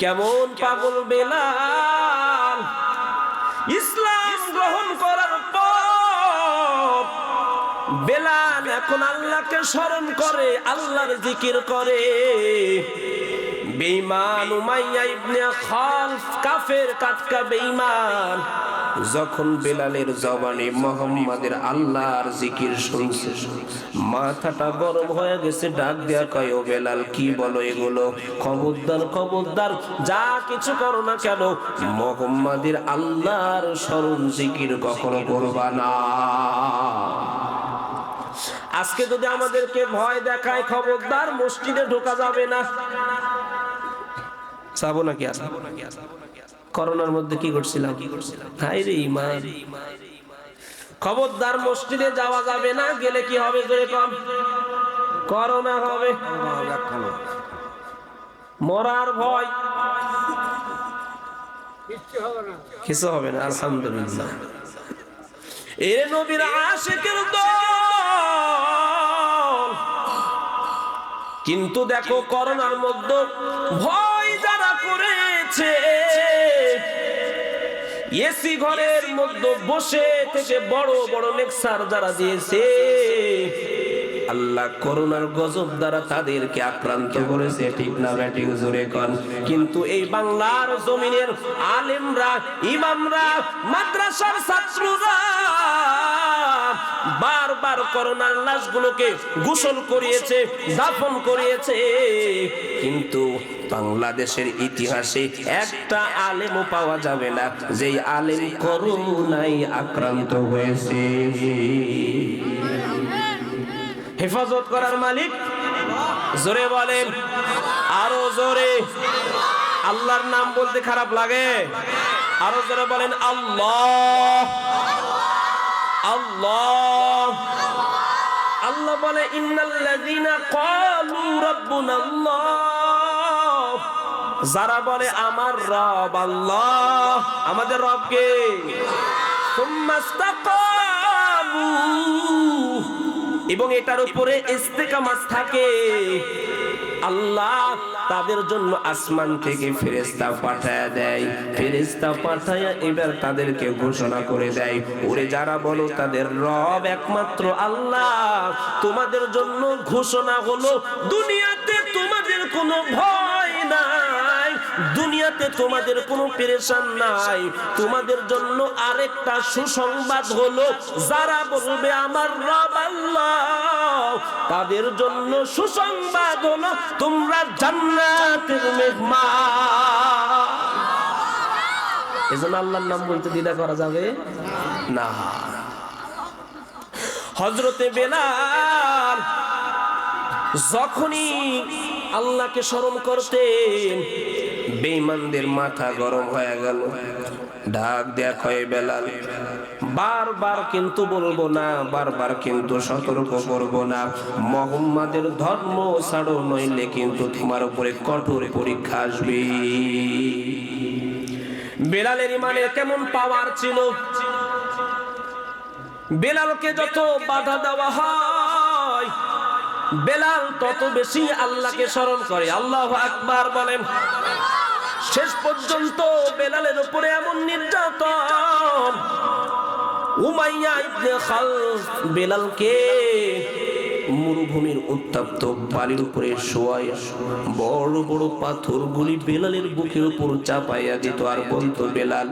কেমন পাগল বেলাল? ইসলাম গ্রহণ করার পর বেলাল এখন আল্লাহকে স্মরণ করে, আল্লাহর জিকির করে। বেঈমান উমাইয়া ইবনে খালফ কাফের কাটকা বেঈমান। যখন বেলালের জবানে মোহাম্মদের আল্লাহর জিকির শুনছে, মাথাটা গরম হয়ে গেছে, ডাক দেয়া কয়, ও বেলাল, কি বলো এগুলো? খবরদার খবরদার, যা কিছু করো না কেন? মোহাম্মদের আল্লাহর স্মরণ জিকির কখনো করবা না। আজকে যদি আমাদেরকে ভয় দেখায়, খবরদার মসজিদে ঢোকা যাবে না। যাব নাকি আসব করোনার মধ্যে কি করছিলাম কি করছিলাম হাই রে ইমান। খবরদার মসজিদে যাওয়া যাবে না গেলে কি হবে জোরে কম করোনা হবে। মরার ভয়। কিছু হবে না আলহামদুলিল্লাহ। এ নবীর আশেকের দল। কিন্তু দেখো করোনার মধ্যে ভয় যারা করেছে। এসি ঘরের মধ্যে বসে থেকে বড় বড় লেকচার যারা দিয়েছে, আল্লাহ করোনার গজব দ্বারা তাদেরকে আক্রান্ত করেছে। ঠিক না ব্যাটিং জোরে কন। কিন্তু এই বাংলার জমিনের আলেমরা, ইমামরা, মাদ্রাসার ছাত্ররা বারবার করোনার লাশগুলোকে গোসল করিয়েছে, দাফন করিয়েছে। কিন্তু বাংলাদেশের ইতিহাসে একটা আলেমও পাওয়া যাবে না। যেই আলেম করোনায় আক্রান্ত হয়েছে। হেফাজত করার মালিক জোরে বলেন, আরও জোরে। আল্লাহর নাম বলতে খারাপ লাগে। আরও জোরে বলেন, আল্লাহ। আল্লাহ। আল্লাহ বলে, ইন্নাল্লাযীনা ক্বালু রাব্বুনা আল্লাহ যারা বলে, আমার রব আল্লাহ। আমাদের রবকে এবং এটার উপরে ইস্তেকামাত থাকে। আল্লাহ তাদের জন্য আসমান থেকে ফেরেস্তা পাঠায় দেয়। ফেরেস্তা পাঠায় এবার তাদেরকে ঘোষণা করে দেয়। ওরে যারা বলো, তাদের রব একমাত্র আল্লাহ। তোমাদের জন্য ঘোষণা হলো, দুনিয়াতে তোমাদের কোনো ভয় নাই। দুনিয়াতে তোমাদের কোনো পেরেশান নাই। তোমাদের জন্য আরেকটা সুসংবাদ হলো, যারা বলবে আমার রব আল্লাহ, তাদের জন্য সুসংবাদ হলো, তোমরা জান্নাতের মেহমান। এজন্য আল্লাহর নাম বলতে দ্বিধা করা যাবে না। হজরতে বেলাল যখনই আল্লাহকে স্মরণ করতেন বেঈমানদের মাথা গরম হয়ে গেল। ঢাক দেয়া কয়ে বেলাল, বারবার কিন্তু বলব না, বারবার কিন্তু সতর্ক করব না। মোহাম্মদের ধর্ম ছাড়ো, নইলে কিন্তু তোমার উপরে কঠোর পরীক্ষা আসবে। বেলালের ইমানের কেমন পাওয়ার ছিল? বেলালকে যত বাধা দেওয়া হয়, বেলাল তত বেশি আল্লাহকে স্মরণ করে। আল্লাহ আকবার বলেন শেষ পর্যন্ত বেলালের উপরে এমন নির্যাতন। উমাইয়া বেলালকে মরুভূমির উত্তপ্ত বালির উপরে শোয়ায়, বড় বড় পাথরগুলি বেলালের বুকের উপর চাপাইয়া দিত। আর বলতো, বেলাল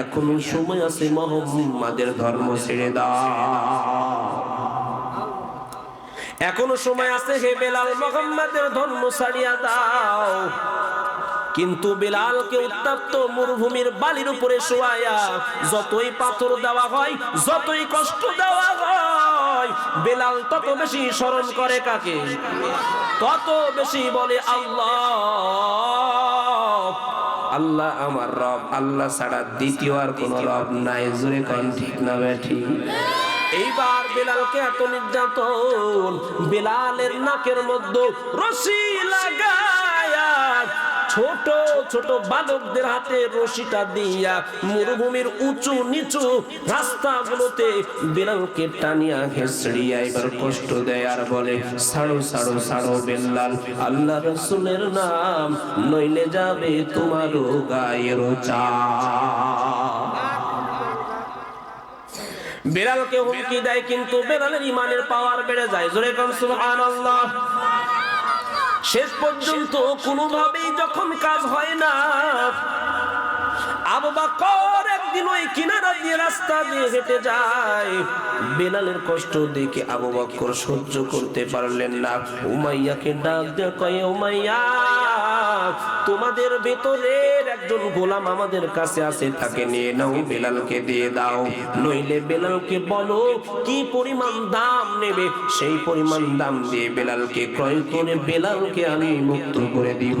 এখনও সময় আছে মোহাম্মদের ধর্ম ছেড়ে দাও। এখনও সময় আছে হে বেলাল, মোহাম্মদের ধর্ম ছাড়িয়া দাও। কিন্তু বেলালকে উত্তপ্ত মরুভূমির বালির উপরে শোয়ায়া যতই পাথর দেওয়া হয়, যতই কষ্ট দেওয়া হয়, বেলাল তত বেশি স্মরণ করে কাকে? তত বেশি বলে, আল্লাহ আল্লাহ আমার রব, আল্লাহ ছাড়া দ্বিতীয় আর কোন রব নাই। জোরে কন, ঠিক না ব্যাঠি এইবার বেলালকে এত নির্যাতন, বেলালের নাকের মধ্যে রশি লাগায়া ছোট ছোট বালকদের হাতে রশিটা দিয়া মরুভূমির উঁচু নিচু রাস্তাগুলোতে বেলালকে টানিয়া ঘেসড়িয়া এবার কষ্ট দেয় আর বলে, ছাড়ো ছাড়ো সাড়ো বেল্লাল, আল্লাহ রসুলের নাম নইলে যাবে তোমারও গায়ের চা বেলালকে হুমকি দেয় কিন্তু বেড়ালের ইমানের পাওয়ার বেড়ে যায়। জোরে কম সুবহানাল্লাহ। শেষ পর্যন্ত কোনোভাবেই যখন কাজ হয় না, আবু বকর একদিন ওই কিনারা দিয়ে রাস্তা দিয়ে হেঁটে যায়। বেলালের কষ্ট দেখে আবু বকর সহ্য করতে পারলেন না। উমাইয়াকে ডাক দেয় উমাইয়া তোমাদের ভেতরের একজন গোলাম আমাদের কাছে আছে তাকে নিয়ে নাও, বেলালকে দিয়ে দাও। নইলে বেলালকে বলো, কি পরিমাণ দাম নেবে? সেই পরিমাণ দাম দিয়ে বেলালকে ক্রয় করে বেলালকে আমি মুক্ত করে দিব।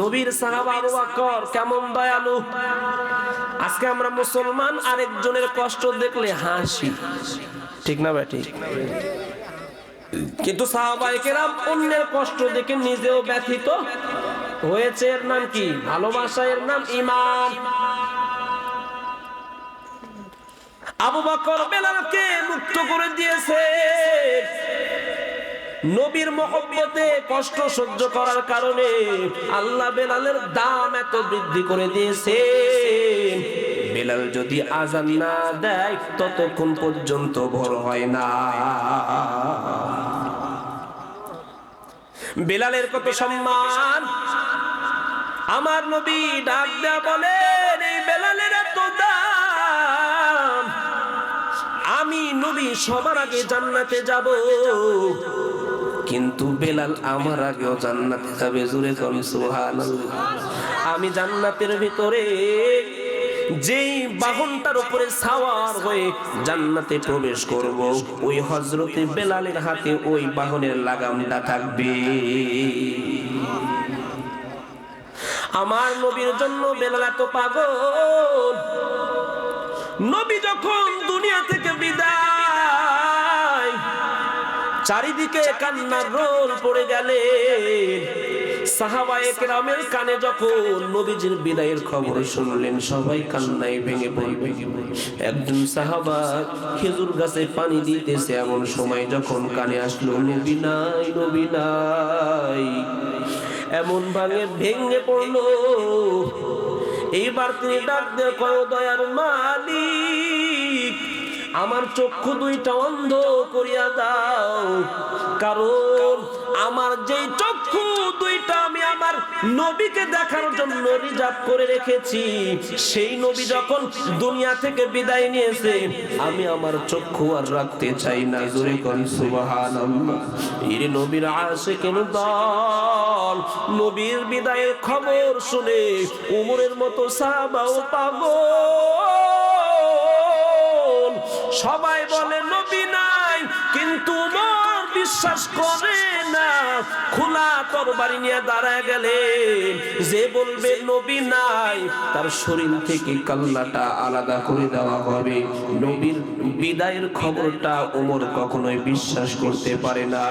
নবীর সাহাবা আবু কেমন দয়ালু? আজকে আমরা মুসলমান আরেকজনের কষ্ট দেখলে হাসি। ঠিক না ভাই, ঠিক? কিন্তু অন্যের কষ্ট দেখে নিজেও ব্যথিত। হয়েছে এর নাম কি? ভালোবাসা এর নাম ইমান আবু বকর বেলালকে মুক্ত করে দিয়েছে। নবীর মহব্বতে কষ্ট সহ্য করার কারণে আল্লাহ বেলালের দাম এত বৃদ্ধি করে দিয়েছে। বেলাল যদি আজান না দেয়, ততক্ষণ পর্যন্ত ভোর হয় না। বেলালের কত সম্মান? আমার নবী ডাক দেয়া বলেন, এই বেলালের এত দাম, আমি নবী সবার আগে জান্নাতে যাব। কিন্তু বেলাল আমার আগেও জান্নাতে যাবে জুড়ে কম সুবহানাল্লাহ। আমি জান্নাতের ভিতরে যেই বাহনটার উপরে সাওয়ার হয়ে জান্নাতে প্রবেশ করব, ওই হজরতে বেলালের হাতে ওই বাহনের লাগামটা থাকবে। আমার নবীর জন্য বেলাল এত পাগল। নবী যখন দুনিয়া থেকে বিদায়, চারিদিকে কান্নার রোল পড়ে গেলে কানে যখন বিদায়ের সবাই ভেঙে সাহাবা খেজুর গাছে পানি এমন ভাঙে ভেঙে পড়ল। এইবার তিনি ডাক কয় দয়ার আমার চক্ষু দুইটা অন্ধ করিয়া দাও। কারণ আমার যেই চক্ষু নবীকে দেখার জন্য রিজার্ভ করে রেখেছি। সেই নবী যখন দুনিয়া থেকে বিদায় নিয়েছে, আমি আমার চক্ষু আর রাখতে চাই না। জোরে করি সুবহানাল্লাহ। দল, নবীর বিদায়ের খবর শুনে উমরের মতো সবাই বলে বিশ্বাস করে না, খোলা তরবারি নিয়ে দাঁড়ায় গেলেন যে বলবে নবী নাই, তার শরীর থেকে কাল্লাটা আলাদা করে দেওয়া হবে। নবীর বিদায়ের খবরটা ওমর কখনোই বিশ্বাস করতে পারে না।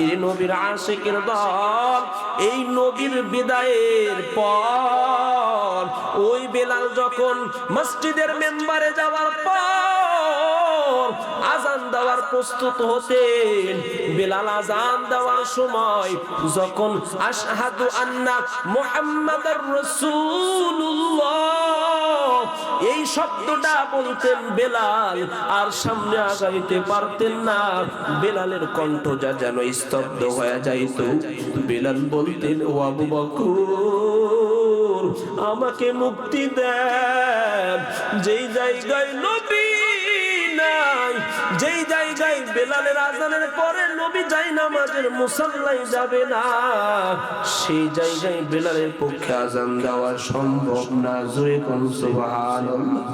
এই নবীর আশেকের দল, এই নবীর বিদায়ের পর, ওই বেলাল যখন মসজিদের মেম্বারে যাওয়ার পর আজান দেওয়ার প্রস্তুত হতেন বেলাল আজান দেওয়ার সময় যখন আশহাদু আন্না মুহাম্মাদার রাসূলুল্লাহ, এই শব্দটা বলতেন বেলাল, আর সামনে আগাইতে পারতেন না। বেলালের কণ্ঠ যা যেন স্তব্ধ হয়ে যাইত। বেলাল বলতেন, ও আবু বকর, আমাকে মুক্তি দেন। যেই জায়গায় নবী যেই জায়গায় বেলালের আজানের পরে নবী যাই নামাজের মুসাল্লাই যাবে না, সেই জায়গায় বেলালের পক্ষে আজান দেওয়া সম্ভব না। জোরে কোন সুবহানাল্লাহ।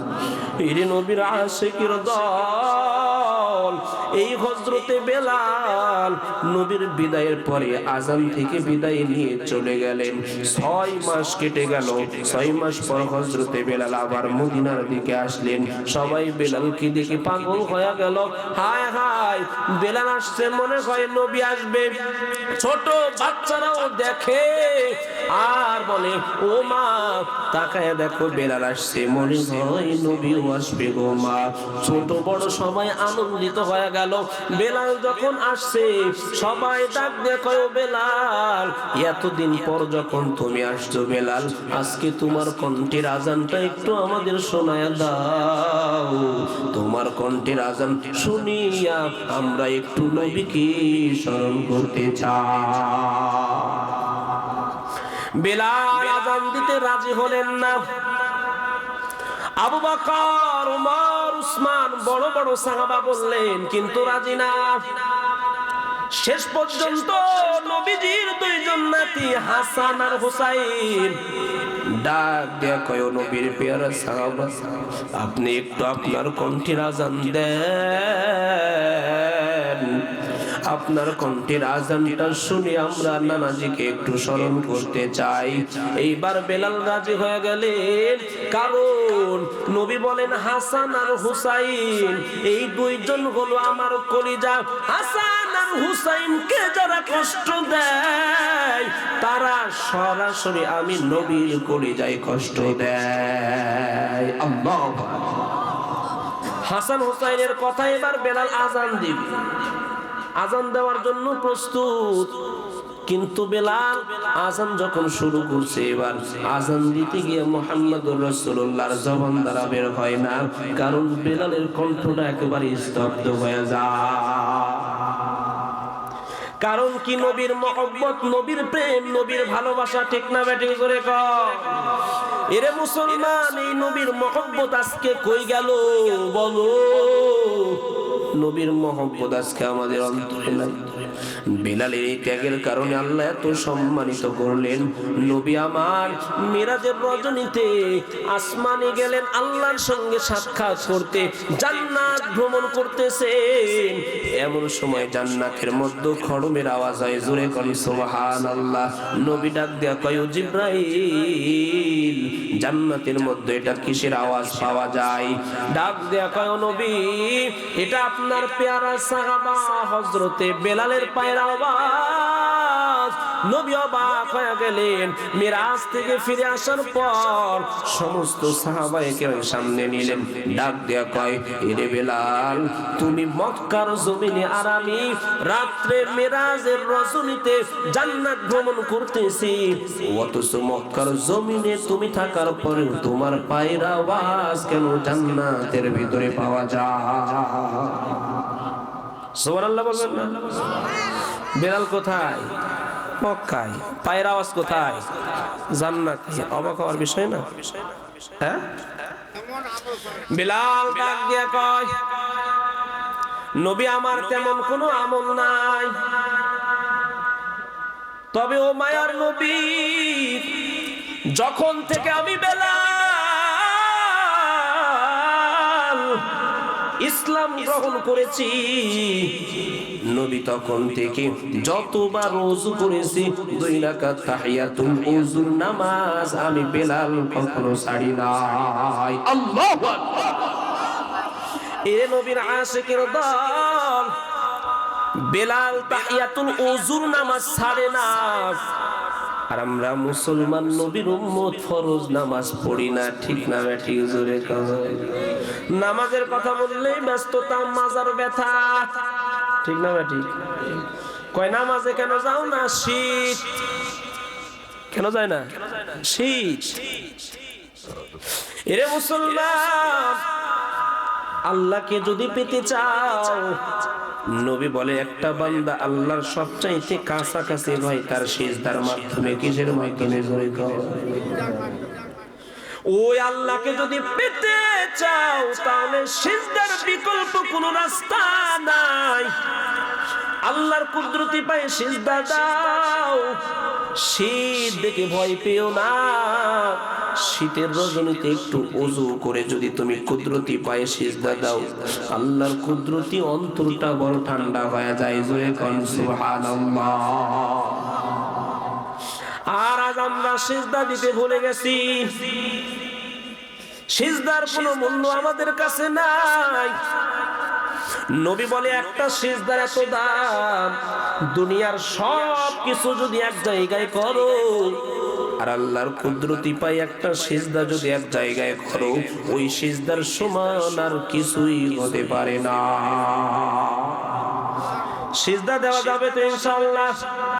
এর নবীর আশিকের দল, এই হজরতে বেলাল নবীর বিদায়ের পরে আজান থেকে বিদায় নিয়ে চলে গেলেন। ছয় মাস কেটে গেল। ছয় মাস পর হজরতে বেলাল আবার মদিনার দিকে আসলেন। সবাই বেলালকে দেখে পাগল হয়ে গেল। হায় হায়, বেলাল আসছে মনে হয় নবী আসবে। ছোট বাচ্চারাও দেখে আর বলে, ও মা, তাকায় দেখো, বেলাল আসছে। মনে হয় নবীও আসবে গো মা। ছোট বড় সবাই আনন্দিত হয়ে গেল। বেলাল যখন আসছে, সবাই ডাক দেখো বেলাল, এতদিন পর যখন তুমি আসছো বেলাল, আজকে তোমার কণ্ঠের আজানটা একটু আমাদের শোনায় দাও। তোমার কণ্ঠের আজান শুনিয়া আমরা একটু নবীকে স্মরণ করতে চাই। বেলাল আজান দিতে রাজি হলেন না। আবু বকর, উমর, উসমান বড় বড় সাহাবা বললেন, কিন্তু রাজি না। শেষ পর্যন্ত নবীজির দুইজন নাতি হাসান আর হুসাইন ডাক দেয়া কয়, নবীর পেয়ারা সাহাবা, আপনি একটু আপনার কণ্ঠের আজান দেন। আপনার কণ্ঠের আজানটা শুনে আমরা নানাজিকে একটু স্মরণ করতে চাই। এইবার বেলাল রাজি হয়ে গেলেন। কারণ নবী বলেন, হাসান আর হুসাইন, এই দুইজন হলো আমার কলিজা। হাসান আর হুসাইনকে যারা কষ্ট দেয়, তারা সরাসরি আমি নবীর কলিজায় কষ্ট দেয়। আল্লাহ হাসান হুসাইনের কথা এবার বেলাল আজান দিবে। আজান দেওয়ার জন্য প্রস্তুত। কিন্তু বেলাল আজান যখন শুরু করছে, এবার আজান দিতে গিয়ে মোহাম্মদুর রসুল্লাহর জবান দ্বারা বের হয় না, কারণ বেলালের কণ্ঠটা একেবারে স্তব্ধ হয়ে যায়। কারণ কি নবীর মহব্বত, নবীর প্রেম, নবীর ভালোবাসা ঠিক না ব্যাটিং করে এরে মুসলমান, এই নবীর মহব্বত আজকে কই গেল? বলো। নবীর মহব্বত আজকে আমাদের অন্তরে নাই। বিলালের এই ত্যাগের কারণে আল্লাহ এত সম্মানিত করলেন। নবী আমার মিরাজের রজনীতে আসমানে গেলেন, আল্লাহর সঙ্গে সাক্ষাৎ করতে, জান্নাত ভ্রমণ করতেছেন। এমন সময় জান্নাতের মধ্যে খড়মের আওয়াজ হয়, জোরে করি সুবহান আল্লাহ নবী ডাক দেয়া কয়, "ও জিব্রাইল, জান্নাতের মধ্যে এটা কিসের আওয়াজ পাওয়া যায়? ডাক দেয়া কয়, "ও নবী, এটা আপনার পেয়ারা সাহাবা হজরতে বেলালের পায়ের আওয়াজ। তুমি জমিনে তুমি থাকার পরে তোমার পায়ের আওয়াজ কেন জান্নাতের ভিতরে পাওয়া যায়? সুবহানাল্লাহ বলবেন বেলাল কোথায়? মক্কায় পায়ের আওয়াজ কোথায়? অবাক হওয়ার বিষয় না? হ্যাঁ? বিলাল ডাক দিয়ে কয়, নবী আমার তেমন কোনো আমল নাই। তবে ও মায়ার নবী, যখন থেকে আমি বেলাল ইসলাম গ্রহণ করেছি। নবী তখন থেকে যতবার রোজু করেছি দুই রাকাত তাহিয়াতুল উযুর নামাজ আমি বেলাল কখনো ছাড়ি নাই। আল্লাহু আকবার এ নবীর আশিকের দল বেলাল তাহিয়াতুল উযুর নামাজ ছাড়ে না। আর আমরা মুসলমান নবীর উম্মত, ফরজ নামাজ পড়ি না, ঠিক না ঠিক জোরে নামাজের কথা বললেই ব্যস্ততা, মাজার ব্যথা। ঠিক না ঠিক কয়, নামাজে কেন যাও না? শীত। কেন যায় না? শীত। এরে মুসলমান, আল্লাহকে যদি পেতে চাও নবী বলে, একটা বান্দা আল্লাহর সবচাইতে কাছাকাছি হয় তার সিজদার মাধ্যমে কিসের মাধ্যমে জড়ে ওই আল্লাহকে যদি পেতে চাও, তাহলে সিজদার বিকল্প কোনো রাস্তা নাই। আল্লাহর কুদরতি পায়ে সিজদা দাও। শীত দেখে ভয় পেও না। শীতের রজনীতে একটু অজু করে যদি তুমি কুদরতি পায়ে সিজদা দাও, আল্লাহর কুদরতি অন্তরটা বড় ঠান্ডা হয়ে যায় জোরে কন, সুবহানাল্লাহ। আর আজ আমরা সিজদা দিতে ভুলে গেছি। সিজদার কোনো মূল্য আমাদের কাছে নাই। নবী বলে, একটা সিজদার এত দাম, দুনিয়ার সব কিছু যদি এক জায়গায় করো আর আল্লাহর কুদরতি পাই একটা সিজদা যদি এক জায়গায় করো ওই সিজদার সমান আর কিছুই হতে পারে না। সিজদা দেওয়া যাবে তো ইনশাআল্লাহ।